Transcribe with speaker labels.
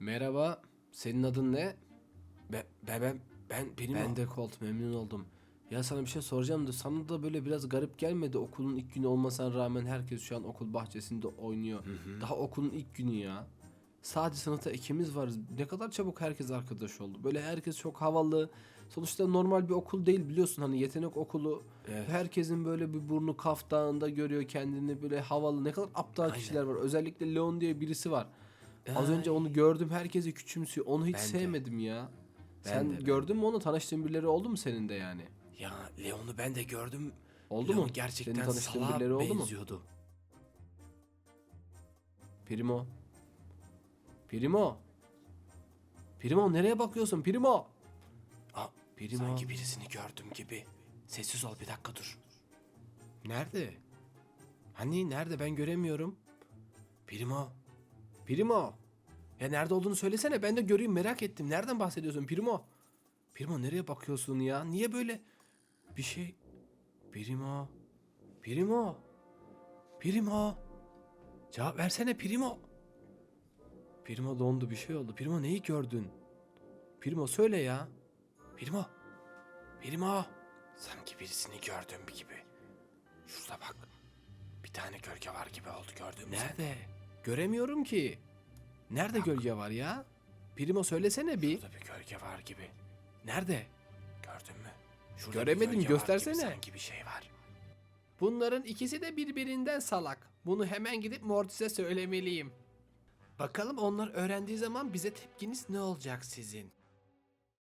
Speaker 1: Merhaba, senin adın ne?
Speaker 2: Be, be, ben, ben, benim
Speaker 1: Ben de Colt, memnun oldum. Ya sana bir şey soracağım da sana da böyle biraz garip gelmedi okulun ilk günü olmasına rağmen herkes şu an okul bahçesinde oynuyor. Daha okulun ilk günü ya. Sadece sınıfta ikimiz varız. Ne kadar çabuk herkes arkadaş oldu. Böyle herkes çok havalı. Sonuçta normal bir okul değil biliyorsun hani yetenek okulu.
Speaker 2: Evet.
Speaker 1: Herkesin böyle bir burnu kaftağında görüyor kendini böyle havalı. Ne kadar aptal kişiler var. Özellikle Leon diye birisi var. Az önce onu gördüm herkesi küçümsüyor. Onu hiç
Speaker 2: Ben de.
Speaker 1: sevmedim ya.
Speaker 2: Ben
Speaker 1: Sen
Speaker 2: de, ben
Speaker 1: gördün mü onu? Tanıştığın birileri oldu mu senin de yani?
Speaker 2: Ya Leon'u ben de gördüm.
Speaker 1: Oldu
Speaker 2: Leon
Speaker 1: mu?
Speaker 2: gerçekten
Speaker 1: Senin tanıştığın
Speaker 2: salağa
Speaker 1: birileri oldu mu?
Speaker 2: benziyordu.
Speaker 1: Primo. Primo. Primo nereye bakıyorsun? Primo.
Speaker 2: Aa,
Speaker 1: Primo.
Speaker 2: sanki birisini gördüm gibi. Sessiz ol bir dakika dur.
Speaker 1: Nerede? Hani nerede ben göremiyorum.
Speaker 2: Primo.
Speaker 1: Primo. Ya nerede olduğunu söylesene ben de göreyim merak ettim. Nereden bahsediyorsun Primo? Primo nereye bakıyorsun ya? Niye böyle bir şey? Primo. Primo. Primo. Cevap versene Primo. Primo dondu bir şey oldu. Primo neyi gördün? Primo söyle ya. Primo. Primo.
Speaker 2: Sanki birisini gördüm gibi. Şurada bak. Bir tane gölge var gibi oldu gördün mü sen?
Speaker 1: Göremiyorum ki. Nerede gölge var ya? Primo söylesene bir.
Speaker 2: Şurada bir gölge var gibi.
Speaker 1: Nerede?
Speaker 2: Gördün mü? Şurada bir
Speaker 1: Göremedim,
Speaker 2: var
Speaker 1: göstersene.
Speaker 2: gibi sanki bir şey var.
Speaker 1: Bunların ikisi de birbirinden salak. Bunu hemen gidip Mortis'e söylemeliyim. Bakalım onlar öğrendiği zaman bize tepkiniz ne olacak sizin?